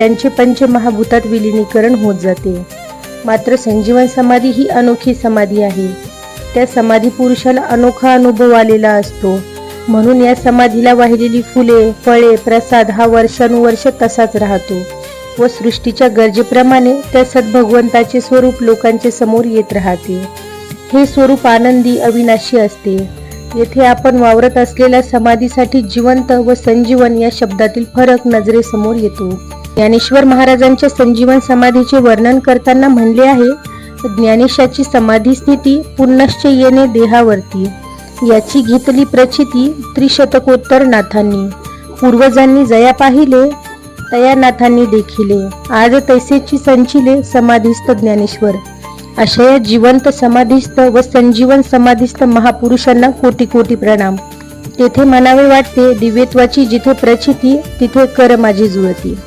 त्यांचे पंचमहाभूतात विलिनीकरण होत जाते. मात्र संजीवन समाधी ही अनोखी समाधी आहे. त्या समाधी पुरुषाला अनोखा अनुभव आलेला असतो. म्हणून या समाधीला वाहिलेली फुले फळे प्रसाद हा वर्षानुवर्ष तसाच राहतो व सृष्टीच्या गरजेप्रमाणे त्या सद्भगवंताचे स्वरूप लोकांचे समोर येत राहते. हे स्वरूप आनंदी अविनाशी असते. येथे आपण वावरत असलेल्या समाधीसाठी जिवंत व संजीवन या शब्दातील फरक नजरेसमोर येतो. ज्ञानेश्वर महाराजांच्या संजीवन समाधीचे वर्णन करताना म्हणले आहे ज्ञानेशाची समाधी स्थिती पुनश्च येणे देहावरती. याची घेतली प्रचिती त्रिशतकोत्तर नाथांनी. पूर्वजांनी जया पाहिले तया नाथांनी देखिले. आज तैसेची संचिले समाधीस्थ ज्ञानेश्वर. अशा या जिवंत समाधीस्थ व संजीवन समाधीस्थ महापुरुषांना कोटी कोटी प्रणाम. तेथे म्हणावे वाटते दिव्यत्वाची जिथे प्रचिती तिथे कर माझी जुळती.